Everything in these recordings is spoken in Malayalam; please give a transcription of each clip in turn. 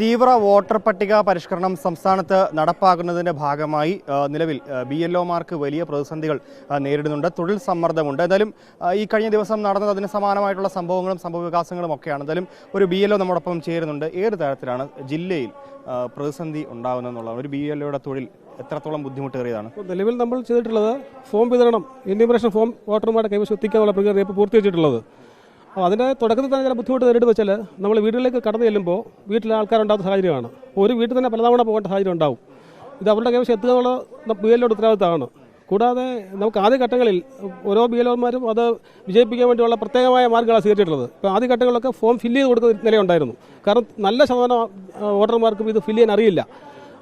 തീവ്ര വോട്ടർ പട്ടിക പരിഷ്കരണം സംസ്ഥാനത്ത് നടപ്പാക്കുന്നതിന്റെ ഭാഗമായി നിലവിൽ ബി എൽ ഒമാർക്ക് വലിയ പ്രതിസന്ധികൾ നേരിടുന്നുണ്ട്. തൊഴിൽ സമ്മർദ്ദമുണ്ട്. എന്തായാലും ഈ കഴിഞ്ഞ ദിവസം നടന്നത് അതിന് സമാനമായിട്ടുള്ള സംഭവങ്ങളും സംഭവ വികാസങ്ങളും ഒക്കെയാണ്. എന്തായാലും ഒരു ബി എൽ ഒ നമ്മോടൊപ്പം ചേരുന്നുണ്ട്. ഏത് തരത്തിലാണ് ജില്ലയിൽ പ്രതിസന്ധി ഉണ്ടാകുന്നതെന്നുള്ളത് ഒരു ബി എൽ ഒയുടെ തൊഴിൽ എത്രത്തോളം ബുദ്ധിമുട്ടേറിയതാണ്? നിലവിൽ നമ്മൾ ചെയ്തിട്ടുള്ളത് ഫോം വിതരണം എന്യൂമറേഷൻ ഫോം വോട്ടർമാരുടെ കൈവശം എത്തിക്കാനുള്ള പ്രക്രിയ ഇപ്പോൾ പൂർത്തീകരിച്ചിട്ടുള്ളത് അപ്പോൾ അതിന്റെ തുടക്കത്തിൽ തന്നെ ചില ബുദ്ധിമുട്ട് നേരിട്ട് വെച്ചാൽ നമ്മൾ വീടുകളിലേക്ക് കടന്നു ചെല്ലുമ്പോൾ വീട്ടിലെ ആൾക്കാരുണ്ടാകുന്ന സാഹചര്യമാണ്. ഒരു വീട്ടിൽ തന്നെ പലതവണ പോകേണ്ട സാഹചര്യം ഉണ്ടാവും. ഇത് അവരുടെ കൈവശം എത്തുക എന്നുള്ള ബി എല്ലോട് ഉത്തരവാദിത്തമാണ്. കൂടാതെ നമുക്ക് ആദ്യ ഘട്ടങ്ങളിൽ ഓരോ ബി എൽഒമാരും അത് വിജയിപ്പിക്കാൻ വേണ്ടിയുള്ള പ്രത്യേകമായ മാർഗങ്ങളാണ് സ്വീകരിച്ചിട്ടുള്ളത്. ഇപ്പോൾ ആദ്യ ഘട്ടങ്ങളിലൊക്കെ ഫോം ഫില്ല് ചെയ്ത് കൊടുക്കുന്ന നിലയുണ്ടായിരുന്നു. കാരണം നല്ല ശതമാനം വോട്ടർമാർക്കും ഇത് ഫില്ല് ചെയ്യാൻ അറിയില്ല.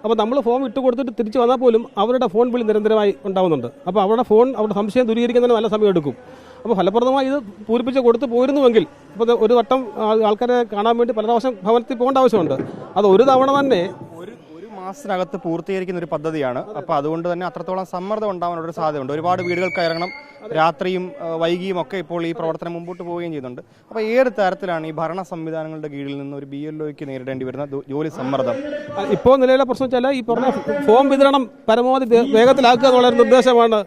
അപ്പോൾ നമ്മൾ ഫോം ഇട്ട് കൊടുത്തിട്ട് തിരിച്ച് വന്നാൽ പോലും അവരുടെ ഫോൺ വിളി നിരന്തരമായി ഉണ്ടാവുന്നുണ്ട്. അപ്പോൾ അവരുടെ ഫോൺ അവരുടെ സംശയം ദൂരീകരിക്കുന്നതിന് നല്ല സമയം എടുക്കും അപ്പോൾ ഫലപ്രദമായി ഇത് പൂരിപ്പിച്ച് കൊടുത്ത് പോയിരുന്നുവെങ്കിൽ ഇപ്പോൾ ഒരു വട്ടം ആൾക്കാരെ കാണാൻ വേണ്ടി പല പ്രാവശ്യം ഭവനത്തിൽ പോകേണ്ട ആവശ്യമുണ്ട്. അത് ഒരു തവണ തന്നെ ഒരു ഒരു മാസത്തിനകത്ത് പൂർത്തീകരിക്കുന്ന ഒരു പദ്ധതിയാണ്. അപ്പോൾ അതുകൊണ്ട് തന്നെ അത്രത്തോളം സമ്മർദ്ദം ഉണ്ടാവാനുള്ള ഒരു സാധ്യതയുണ്ട്. ഒരുപാട് വീടുകൾ കയറണം. രാത്രിയും വൈകിയും ഒക്കെ ഇപ്പോൾ ഈ പ്രവർത്തനം മുമ്പോട്ട് പോവുകയും ചെയ്യുന്നുണ്ട്. അപ്പോൾ ഏത് തരത്തിലാണ് ഈ ഭരണ സംവിധാനങ്ങളുടെ കീഴിൽ നിന്ന് ഒരു ബി എൽ ഒക്ക് നേരിടേണ്ടി വരുന്ന ജോലി സമ്മർദ്ദം? ഇപ്പോൾ നിലവിലെ പ്രശ്നം വെച്ചാൽ ഈ പറഞ്ഞ ഫോം വിതരണം പരമാവധി വേഗത്തിലാക്കുക എന്നുള്ള നിർദ്ദേശമാണ്.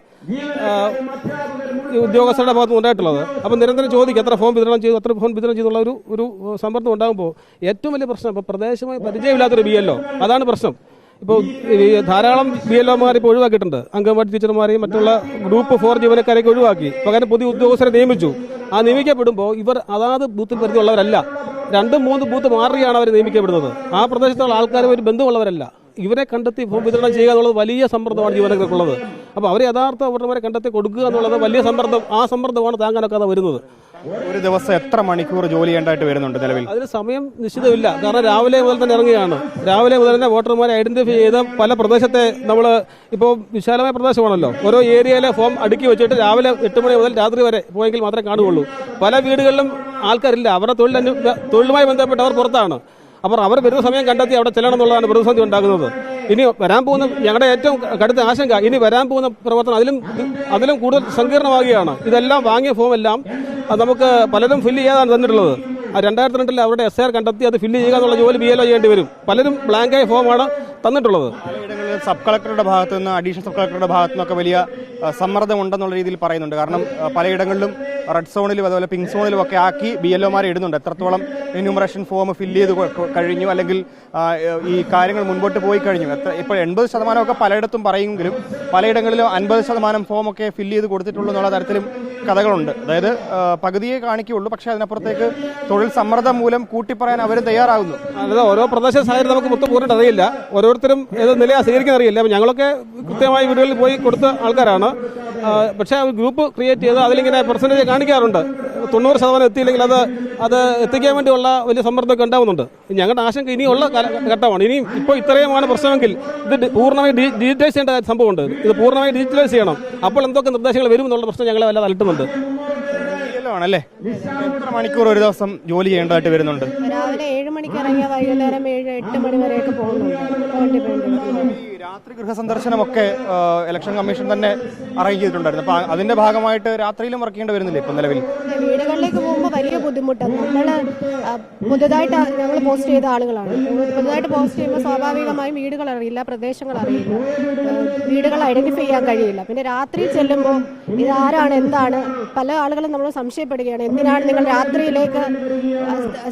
ഉദ്യോഗസ്ഥരുടെ ഭാഗത്ത് ഉണ്ടായിട്ടുള്ളത് അപ്പം നിരന്തരം ചോദിക്കും എത്ര ഫോം വിതരണം ചെയ്തു എത്ര ഫോം വിതരണം ചെയ്തുള്ള ഒരു ഒരു സമ്മർദ്ദം ഉണ്ടാകുമ്പോൾ ഏറ്റവും വലിയ പ്രശ്നം ഇപ്പോൾ പ്രദേശമായി പരിചയമില്ലാത്തൊരു ബി എല്ലോ അതാണ് പ്രശ്നം. ഇപ്പോൾ ധാരാളം ബി എൽ ഒമാർ ഇപ്പോൾ ഒഴിവാക്കിയിട്ടുണ്ട്. അംഗൻവാടി ടീച്ചർമാരെയും മറ്റുള്ള ഗ്രൂപ്പ് ഫോർ ജീവനക്കാരെയൊക്കെ ഒഴിവാക്കി. പകരം പുതിയ ഉദ്യോഗസ്ഥരെ നിയമിച്ചു. ആ നിയമിക്കപ്പെടുമ്പോൾ ഇവർ അതാത് ബൂത്തിൽ പരിധിയുള്ളവരല്ല. രണ്ടും മൂന്ന് ബൂത്ത് മാറിയാണ് അവർ നിയമിക്കപ്പെടുന്നത്. ആ പ്രദേശത്തുള്ള ആൾക്കാരും ഒരു ബന്ധമുള്ളവരല്ല. ഇവരെ കണ്ടെത്തി ഫോം വിതരണം ചെയ്യുക എന്നുള്ളത് വലിയ സമ്മർദ്ദമാണ് ജീവനക്കാർക്കുള്ളത്. അപ്പോൾ അവരെ യഥാർത്ഥ വോട്ടർമാരെ കണ്ടെത്തി കൊടുക്കുക എന്നുള്ളത് വലിയ സമ്മർദ്ദം ആ സമ്മർദ്ദമാണ് താങ്ങാനൊക്കാതെ വരുന്നത്. ഒരു ദിവസം എത്ര മണിക്കൂർ ജോലി ചെയ്യേണ്ടതായിട്ട് വരുന്നുണ്ട് നിലവിൽ? അതിന് സമയം നിശ്ചിതമില്ല. കാരണം രാവിലെ മുതൽ തന്നെ ഇറങ്ങുകയാണ്. രാവിലെ മുതൽ തന്നെ വോട്ടർമാരെ ഐഡന്റിഫൈ ചെയ്ത് പല പ്രദേശത്തെ നമ്മൾ ഇപ്പോൾ വിശാലമായ പ്രദേശമാണല്ലോ. ഓരോ ഏരിയയിലെ ഫോം അടുക്കി വെച്ചിട്ട് രാവിലെ എട്ട് മണി മുതൽ രാത്രി വരെ പോയെങ്കിൽ മാത്രമേ കാണുകയുള്ളൂ. പല വീടുകളിലും ആൾക്കാരില്ല. അവരുടെ തൊഴിൽ തൊഴിലുമായി ബന്ധപ്പെട്ട് അവർ പുറത്താണ്. അപ്പോൾ അവർ വരുന്ന സമയം കണ്ടെത്തി അവിടെ ചെല്ലണം എന്നുള്ളതാണ് പ്രതിസന്ധി ഉണ്ടാകുന്നത്. ഇനി വരാൻ പോകുന്ന ഞങ്ങളുടെ ഏറ്റവും കടുത്ത ആശങ്ക ഇനി വരാൻ പോകുന്ന പ്രവർത്തനം അതിലും അതിലും കൂടുതൽ സങ്കീർണമാകുകയാണ് ഇതെല്ലാം വാങ്ങിയ ഫോം എല്ലാം നമുക്ക് പലരും ഫില്ല് ചെയ്യാതാണ് തന്നിട്ടുള്ളത്. രണ്ടായിരത്തി രണ്ടിൽ അവരുടെ എസ് ആർ കണ്ടെത്തി അത് ഫില്ല് ചെയ്യുക എന്നുള്ള ജോലി ബി എൽ ചെയ്യേണ്ടി വരും. പലരും ബ്ലാങ്കായ ഫോമാണ് തന്നിട്ടുള്ളത്. സബ് കളക്ടറുടെ ഭാഗത്തു നിന്ന് അഡീഷണൽ സബ് കളക്ടറുടെ ഭാഗത്തു നിന്നൊക്കെ വലിയ സമ്മർദ്ദം ഉണ്ടെന്നുള്ള രീതിയിൽ പറയുന്നുണ്ട്. കാരണം പലയിടങ്ങളിലും റെഡ് സോണിലും അതുപോലെ പിങ്ക് സോണിലും ഒക്കെ ആക്കി ബി എൽ ഒമാരെ ഇടുന്നുണ്ട്. എത്രത്തോളം എന്യൂമറേഷൻ ഫോം ഫില്ല് ചെയ്ത് കഴിഞ്ഞു അല്ലെങ്കിൽ ഈ കാര്യങ്ങൾ മുൻപോട്ട് പോയി കഴിഞ്ഞു. എത്ര ഇപ്പോൾ എൺപത് ശതമാനമൊക്കെ പലയിടത്തും പറയുമെങ്കിലും പലയിടങ്ങളിലും അൻപത് ശതമാനം ഫോമൊക്കെ ഫില്ല് ചെയ്ത് കൊടുത്തിട്ടുള്ളൂ എന്നുള്ള തരത്തിലും കഥകളുണ്ട്. അതായത് പകുതിയെ കാണിക്കുകയുള്ളൂ. പക്ഷേ അതിനപ്പുറത്തേക്ക് തൊഴിൽ സമ്മർദ്ദം മൂലം കൂട്ടിപ്പറയാൻ അവർ തയ്യാറാകുന്നു അതായത് ഓരോ പ്രദേശ സാഹചര്യം നമുക്ക് മൊത്തം പൂർണമായിട്ട് അറിയില്ല ഓരോരുത്തരും ഏത് നിലയാണ് സ്വീകരിക്കാൻ അറിയില്ല. ഞങ്ങളൊക്കെ കൃത്യമായി വീടുകളിൽ പോയി കൊടുത്ത ആൾക്കാരാണ്. പക്ഷേ ആ ഗ്രൂപ്പ് ക്രിയേറ്റ് ചെയ്ത് അതിലിങ്ങനെ പെർസെന്റേജ് കാണിക്കാറുണ്ട്. തൊണ്ണൂറ് ശതമാനം എത്തിയില്ലെങ്കിൽ അത് അത് എത്തിക്കാൻ വേണ്ടിയുള്ള വലിയ സമ്മർദ്ദമൊക്കെ ഉണ്ടാവുന്നുണ്ട്. ഞങ്ങളുടെ ആശങ്ക ഇനിയുള്ള ഘട്ടമാണ്. ഇനിയും ഇപ്പോൾ ഇത്രയുമാണ് പ്രശ്നമെങ്കിൽ ഇത് പൂർണമായി ഡിജിറ്റൈസ് ചെയ്യേണ്ട സംഭവമുണ്ട്. ഇത് പൂർണമായി ഡിജിറ്റലൈസ് ചെയ്യണം. അപ്പോൾ എന്തൊക്കെ നിർദ്ദേശങ്ങൾ വരും എന്നുള്ള പ്രശ്നം ഞങ്ങളെ വല്ലാതെ അലട്ടുന്നുണ്ട്. ആണല്ലേ എത്ര മണിക്കൂർ ഒരു ദിവസം ജോലി ചെയ്യേണ്ടതായിട്ട് വരുന്നുണ്ട്. രാവിലെ ഏഴ് മണിക്ക് ഇറങ്ങിയ വൈകുന്നേരം ഏഴ് എട്ട് മണി വരെയൊക്കെ പോകുന്നുണ്ട്. രാത്രി ഗൃഹ സന്ദർശനമൊക്കെ ഇലക്ഷൻ കമ്മീഷൻ തന്നെ അറേഞ്ച് ചെയ്തിട്ടുണ്ടായിരുന്നു. അപ്പൊ അതിന്റെ ഭാഗമായിട്ട് രാത്രിയിലും വർക്ക് ചെയ്യേണ്ടി വരുന്നില്ലേ ഇപ്പൊ നിലവിൽ? വീടുകളിലേക്ക് പോകുമ്പോൾ വലിയ ബുദ്ധിമുട്ടാണ് നമ്മൾ പുതുതായിട്ട് ഞങ്ങൾ പോസ്റ്റ് ചെയ്ത ആളുകളാണ്. പുതുതായിട്ട് പോസ്റ്റ് ചെയ്യുമ്പോൾ സ്വാഭാവികമായും വീടുകൾ അറിയില്ല പ്രദേശങ്ങൾ അറിയില്ല. വീടുകൾ ഐഡന്റിഫൈ ചെയ്യാൻ കഴിയില്ല. പിന്നെ രാത്രി ചെല്ലുമ്പോൾ ഇതാരാണ് എന്താണ്? പല ആളുകളും നമ്മൾ സംശയപ്പെടുകയാണ്. എന്തിനാണ് നിങ്ങൾ രാത്രിയിലേക്ക്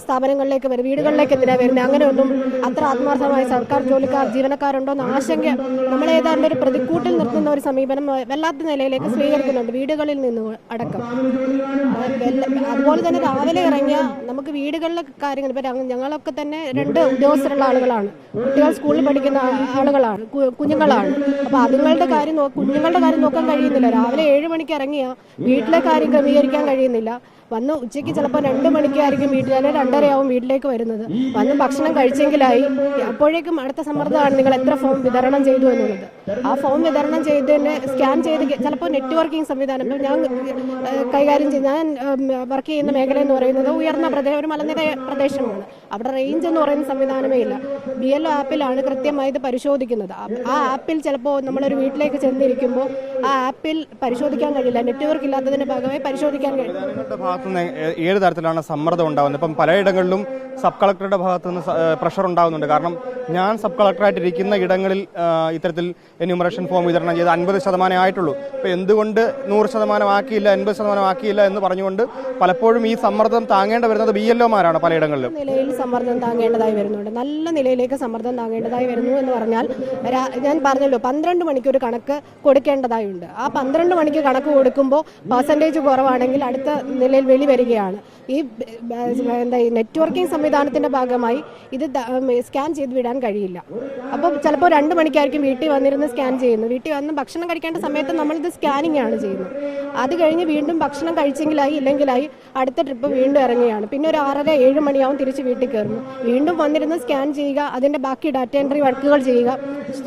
സ്ഥാപനങ്ങളിലേക്ക് വരും വീടുകളിലേക്ക് എന്തിനാണ് വരുന്നത്? അങ്ങനെയൊന്നും അത്ര ആത്മാർത്ഥമായി സർക്കാർ ജോലിക്കാർ ജീവനക്കാരുണ്ടോ എന്ന ആശങ്ക നമ്മൾ ഏതാണ്ട് ഒരു പ്രതിക്കൂട്ടിൽ നിർത്തുന്ന ഒരു സമീപനം വല്ലാത്ത നിലയിലേക്ക് സ്വീകരിക്കുന്നുണ്ട് വീടുകളിൽ നിന്ന് അടക്കം. അതുപോലെ തന്നെ രാവിലെ ഇറങ്ങിയ നമുക്ക് വീടുകളിലെ കാര്യങ്ങൾ ഇപ്പൊ ഞങ്ങളൊക്കെ തന്നെ രണ്ട് ഉദ്യോഗസ്ഥരുള്ള ആളുകളാണ്. കുട്ടികൾ സ്കൂളിൽ പഠിക്കുന്ന ആളുകളാണ് കുഞ്ഞുങ്ങളാണ്. അപ്പോൾ അതുങ്ങളുടെ കാര്യം കുഞ്ഞുങ്ങളുടെ കാര്യം നോക്കാൻ കഴിയുന്നില്ല. രാവിലെ ഏഴ് മണിക്ക് ഇറങ്ങിയ വീട്ടിലെ കാര്യം ക്രമീകരിക്കാൻ കഴിയുന്നില്ല. വന്ന്. ഉച്ചയ്ക്ക് ചിലപ്പോൾ രണ്ട് മണിക്കായിരിക്കും വീട്ടിൽ അല്ലെങ്കിൽ രണ്ടരയാവും വീട്ടിലേക്ക് വരുന്നത്. വന്ന് ഭക്ഷണം കഴിച്ചെങ്കിലായി. അപ്പോഴേക്കും അടുത്ത സമ്മർദ്ദമാണ് നിങ്ങൾ എത്ര ഫോം വിതരണം ചെയ്തു എന്നുള്ളത്. ആ ഫോം വിതരണം ചെയ്തതിന് സ്കാൻ ചെയ്ത് ചിലപ്പോൾ നെറ്റ്വർക്കിംഗ് സംവിധാനം. ഇപ്പം ഞാൻ കൈകാര്യം ചെയ്ത് ഞാൻ വർക്ക് ചെയ്യുന്ന മേഖല എന്ന് പറയുന്നത് ഉയർന്ന പ്രദേശം ഒരു മലനിര പ്രദേശമാണ്. അവിടെ റേഞ്ച് എന്ന് പറയുന്ന സംവിധാനമേ ഇല്ല. ബി എൽ ഒ ആപ്പിലാണ് കൃത്യമായി ഇത് പരിശോധിക്കുന്നത്. ആ ആപ്പിൽ ചിലപ്പോൾ നമ്മളൊരു വീട്ടിലേക്ക് ചെന്നിരിക്കുമ്പോൾ ആ ആപ്പിൽ പരിശോധിക്കാൻ കഴിയില്ല. നെറ്റ്വർക്ക് ഇല്ലാത്തതിന്റെ ഭാഗമായി പരിശോധിക്കാൻ കഴിയില്ല. ഏ- ഏത് തരത്തിലാണ് സമ്മർദ്ദം ഉണ്ടാകുന്നത്? ഇപ്പം പലയിടങ്ങളിലും സബ് കളക്ടറുടെ ഭാഗത്തു നിന്ന് പ്രഷർ ഉണ്ടാകുന്നുണ്ട്. കാരണം ഞാൻ സബ് കളക്ടറായിട്ട് ഇരിക്കുന്ന ഇടങ്ങളിൽ ഇത്തരത്തിൽ എന്യൂമറേഷൻ ഫോം വിതരണം ചെയ്ത് അൻപത് ശതമാനം ആയിട്ടുള്ളൂ. അപ്പോൾ എന്തുകൊണ്ട് നൂറ് ശതമാനം ആക്കിയില്ല എൺപത് ശതമാനം ആക്കിയില്ല എന്ന് പറഞ്ഞുകൊണ്ട് പലപ്പോഴും ഈ സമ്മർദ്ദം താങ്ങേണ്ട വരുന്നത് ബി എൽ ഒമാരാണ് പലയിടങ്ങളിലും. നിലയിൽ സമ്മർദ്ദം താങ്ങേണ്ടതായി വരുന്നുണ്ട്. നല്ല നിലയിലേക്ക് സമ്മർദ്ദം താങ്ങേണ്ടതായി വരുന്നു എന്ന് പറഞ്ഞാൽ ഞാൻ പറഞ്ഞല്ലോ പന്ത്രണ്ട് മണിക്കൂർ കണക്ക് കൊടുക്കേണ്ടതായുണ്ട് ആ പന്ത്രണ്ട് മണിക്ക് കണക്ക് കൊടുക്കുമ്പോൾ പെർസെന്റേജ് കുറവാണെങ്കിൽ അടുത്ത നിലയിൽ വെളി വരികയാണ്. ഈ എന്താ ഈ നെറ്റ്വർക്കിംഗ് സംവിധാനത്തിന്റെ ഭാഗമായി ഇത് സ്കാൻ ചെയ്ത് വിടാൻ കഴിയില്ല. അപ്പോൾ ചിലപ്പോൾ രണ്ട് മണിക്കായിരിക്കും വീട്ടിൽ വന്നിരുന്ന് സ്കാൻ ചെയ്യുന്നു വീട്ടിൽ വന്ന് ഭക്ഷണം കഴിക്കേണ്ട സമയത്ത് നമ്മളിത് സ്കാനിങ് ആണ് ചെയ്യുന്നത്. അത് കഴിഞ്ഞ് വീണ്ടും ഭക്ഷണം കഴിച്ചെങ്കിലായി ഇല്ലെങ്കിലായി അടുത്ത ട്രിപ്പ് വീണ്ടും ഇറങ്ങുകയാണ്. പിന്നെ ഒരു ആറര ഏഴ് മണിയാവും തിരിച്ച് വീട്ടിൽ കയറുന്നു വീണ്ടും വന്നിരുന്ന് സ്കാൻ ചെയ്യുക അതിന്റെ ബാക്കി ഡാറ്റ എൻട്രി വർക്കുകൾ ചെയ്യുക.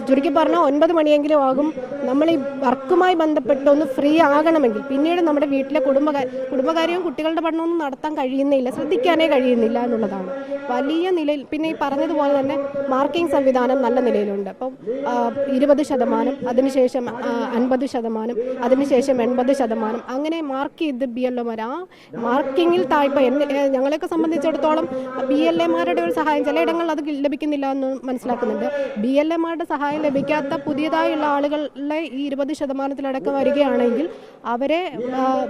ചുരുക്കി പറഞ്ഞാൽ ഒൻപത് മണിയെങ്കിലും ആകും. നമ്മൾ ഈ വർക്കുമായി ബന്ധപ്പെട്ട് ഒന്ന് ഫ്രീ ആകണമെങ്കിൽ പിന്നീട് നമ്മുടെ വീട്ടിലെ കുടുംബ കുടുംബകാര്യവും കുട്ടികളുടെ പഠനമൊന്നും നടത്താൻ കഴിയുന്നില്ല. ശ്രദ്ധിക്കാനേ കഴിയുന്നില്ല എന്നുള്ളതാണ്. വലിയ നിലയിൽ പിന്നെ ഈ പറഞ്ഞതുപോലെ തന്നെ മാർക്കിംഗ് സംവിധാനം നല്ല നിലയിലുണ്ട്. അപ്പം ഇരുപത് ശതമാനം അതിനുശേഷം അൻപത് ശതമാനം അതിനുശേഷം എൺപത് ശതമാനം അങ്ങനെ മാർക്ക് ചെയ്ത് ബി എൽ എമാർ ആ മാർക്കിങ്ങിൽ താഴ്പ എന്നെ ഞങ്ങളെയൊക്കെ സംബന്ധിച്ചിടത്തോളം ബി എൽ എമാരുടെ ഒരു സഹായം ചിലയിടങ്ങളിൽ അത് ലഭിക്കുന്നില്ല എന്ന് മനസ്സിലാക്കുന്നുണ്ട്. ബി എൽ എമാരുടെ സഹായം ലഭിക്കാത്ത പുതിയതായുള്ള ആളുകളെ ഈ ഇരുപത് ശതമാനത്തിലടക്കം വരികയാണെങ്കിൽ അവരെ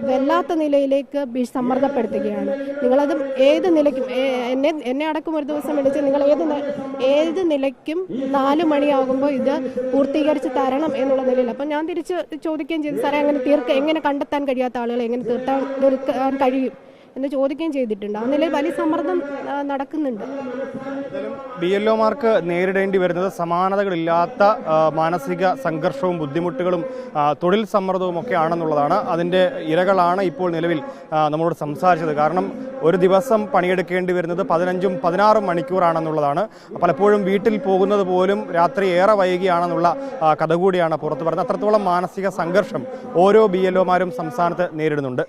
വല്ലാത്ത നിലയിലേക്ക് സമ്മർദ്ദപ്പെടുത്തുകയാണ്. നിങ്ങളത് ഏത് നിലയ്ക്കും എന്നെ എന്നെ അടക്കം ഒരു ദിവസം വിളിച്ച് നിങ്ങൾ ഏത് ഏത് നിലയ്ക്കും നാല് മണിയാകുമ്പോൾ ഇത് പൂർത്തീകരിച്ച് തരണം എന്നുള്ള നിലയിൽ. അപ്പം ഞാൻ തിരിച്ച് ചോദിക്കുകയും ചെയ്തു സാറേ അങ്ങനെ തീർക്ക എങ്ങനെ കണ്ടെത്താൻ കഴിയാത്ത ആളുകളെ എങ്ങനെ തീർത്താൻ തീർക്കാൻ കഴിയും? എന്ന് ചോദിക്കുകയും ചെയ്തിട്ടുണ്ട്. ആ നിലയിൽ വലിയ സമ്മർദ്ദം നടക്കുന്നുണ്ട്. ബി എൽ ഒമാർക്ക് നേരിടേണ്ടി വരുന്നത് സമാനതകളില്ലാത്ത മാനസിക സംഘർഷവും ബുദ്ധിമുട്ടുകളും തൊഴിൽ സമ്മർദ്ദവും ഒക്കെ ആണെന്നുള്ളതാണ് അതിന്റെ ഇരകളാണ് ഇപ്പോൾ നിലവിൽ നമ്മളോട് സംസാരിച്ചത്. കാരണം ഒരു ദിവസം പണിയെടുക്കേണ്ടി വരുന്നത് പതിനഞ്ചും പതിനാറും മണിക്കൂറാണെന്നുള്ളതാണ്. പലപ്പോഴും വീട്ടിൽ പോകുന്നത് പോലും രാത്രി ഏറെ വൈകിയാണെന്നുള്ള കഥ കൂടിയാണ് പുറത്തു പറഞ്ഞത് അത്രത്തോളം മാനസിക സംഘർഷം ഓരോ ബി എൽ ഒമാരും സംസ്ഥാനത്ത് നേരിടുന്നുണ്ട്.